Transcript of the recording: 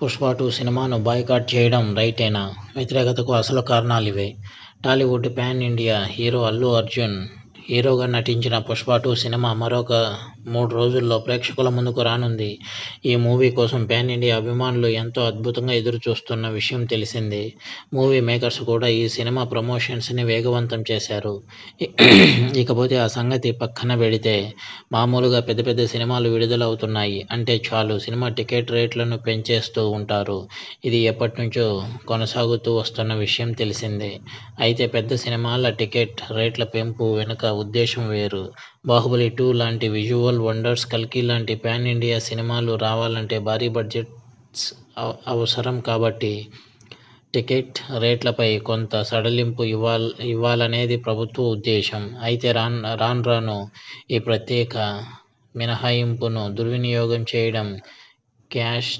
Pushpa two సినిమాను boycott చేయడం రైటేనా? వ్యతిరేకతకు అసలు కారణాలివే Tollywood pan India hero Allu Arjun హీరోగా నటించిన పుష్ప టూ సినిమా మరొక మూడు రోజుల్లో ప్రేక్షకుల ముందుకు రానుంది. ఈ మూవీ కోసం పాన్ ఇండియా అభిమానులు ఎంతో అద్భుతంగా ఎదురుచూస్తున్న విషయం తెలిసిందే. మూవీ మేకర్స్ కూడా ఈ సినిమా ప్రమోషన్స్ని వేగవంతం చేశారు. ఇకపోతే ఆ సంగతి పక్కన పెడితే మామూలుగా పెద్ద పెద్ద సినిమాలు విడుదల అవుతున్నాయి అంటే చాలు సినిమా టికెట్ రేట్లను పెంచేస్తూ ఉంటారు. ఇది ఎప్పటి నుంచో కొనసాగుతూ వస్తున్న విషయం తెలిసిందే. అయితే పెద్ద సినిమాల టికెట్ రేట్ల పెంపు వెనుక ఉద్దేశం వేరు. బాహుబలి టూ లాంటి విజువల్ వండర్స్, కల్కి లాంటి పాన్ ఇండియా సినిమాలు రావాలంటే భారీ బడ్జెట్స్ అవసరం కాబట్టి టికెట్ రేట్లపై కొంత సడలింపు ఇవ్వాలనేది ప్రభుత్వ ఉద్దేశం. అయితే రాన్రానూ ఈ ప్రత్యేక మినహాయింపును దుర్వినియోగం చేయడం, క్యాష్